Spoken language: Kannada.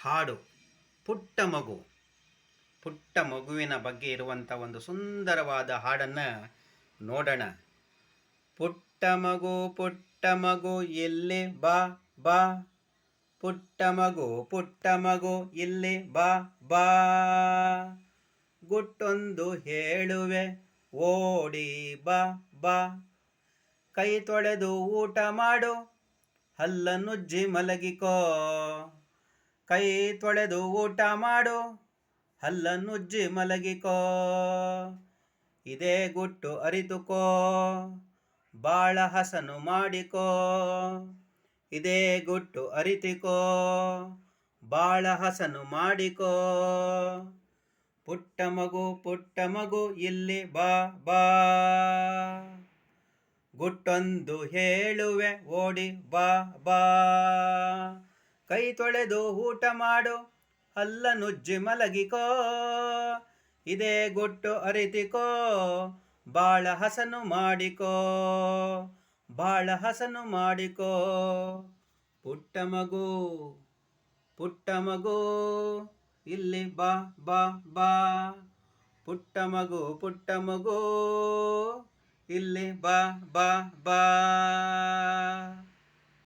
ಹಾಡು, ಪುಟ್ಟ ಮಗು. ಪುಟ್ಟ ಮಗುವಿನ ಬಗ್ಗೆ ಇರುವಂಥ ಒಂದು ಸುಂದರವಾದ ಹಾಡನ್ನು ನೋಡೋಣ. ಪುಟ್ಟ ಮಗು ಪುಟ್ಟ ಮಗು ಇಲ್ಲಿ ಬಾ ಬಾ. ಪುಟ್ಟ ಮಗು ಪುಟ್ಟ ಮಗು ಇಲ್ಲಿ ಬಾ ಬಾ. ಗುಟ್ಟೊಂದು ಹೇಳುವೆ, ಓಡಿ ಬಾ ಬಾ. ಕೈ ತೊಳೆದು ಊಟ ಮಾಡು ಹಲ್ಲನುಜ್ಜಿ ಮಲಗಿಕೋ. ಕೈ ತೊಳೆದು ಊಟ ಮಾಡು ಹಲ್ಲನ್ನುಜ್ಜಿ ಮಲಗಿಕೋ. ಇದೇ ಗುಟ್ಟು ಅರಿತುಕೋ, ಬಾಳ ಹಸನು ಮಾಡಿಕೋ. ಇದೇ ಗುಟ್ಟು ಅರಿತಿಕೋ, ಬಾಳ ಹಸನು ಮಾಡಿಕೋ. ಪುಟ್ಟ ಮಗು ಪುಟ್ಟ ಮಗು, ಇಲ್ಲಿ ಬಾ ಬಾ. ಗುಟ್ಟೊಂದು ಹೇಳುವೆ, ಓಡಿ ಬಾ ಬಾ. ಕೈ ತೊಳೆದು ಊಟ ಮಾಡು ಹಲ್ಲನುಜ್ಜಿ ಮಲಗಿಕೋ, ಇದೇ ಗುಟ್ಟು ಅರಿತಿಕೋ, ಬಾಳ ಹಸನು ಮಾಡಿಕೋ, ಬಾಳ ಹಸನು ಮಾಡಿಕೋ. ಪುಟ್ಟ ಮಗು ಪುಟ್ಟ ಮಗು, ಇಲ್ಲಿ ಬಾ ಬಾ ಬಾ. ಪುಟ್ಟ ಮಗು ಪುಟ್ಟ ಮಗು, ಇಲ್ಲಿ ಬಾ ಬಾ ಬಾ.